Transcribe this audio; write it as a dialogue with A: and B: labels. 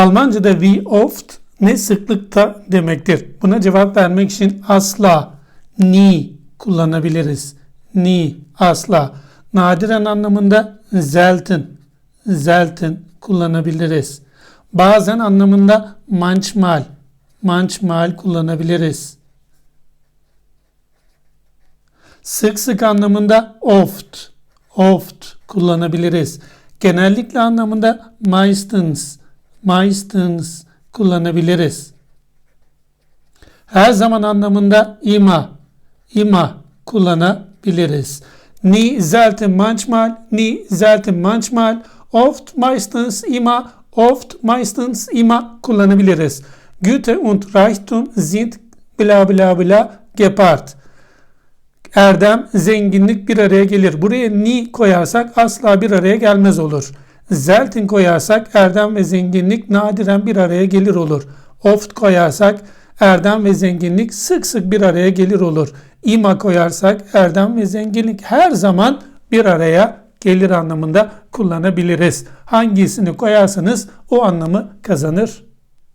A: Almanca'da wie oft ne sıklıkta demektir. Buna cevap vermek için asla, nie kullanabiliriz. Nie, asla. Nadiren anlamında selten, selten kullanabiliriz. Bazen anlamında manchmal, manchmal kullanabiliriz. Sık sık anlamında oft, oft kullanabiliriz. Genellikle anlamında meistens, meistens kullanabiliriz. Her zaman anlamında ima, ima kullanabiliriz. Nie selten manchmal, nie selten manchmal, oft meistens immer, oft meistens immer kullanabiliriz. Güte und Reichtum sind bla bla bla gepaart. Erdem, zenginlik bir araya gelir. Buraya ni koyarsak asla bir araya gelmez olur. Zeltin koyarsak erdem ve zenginlik nadiren bir araya gelir olur. Oft koyarsak erdem ve zenginlik sık sık bir araya gelir olur. İma koyarsak erdem ve zenginlik her zaman bir araya gelir anlamında kullanabiliriz. Hangisini koyarsanız o anlamı kazanır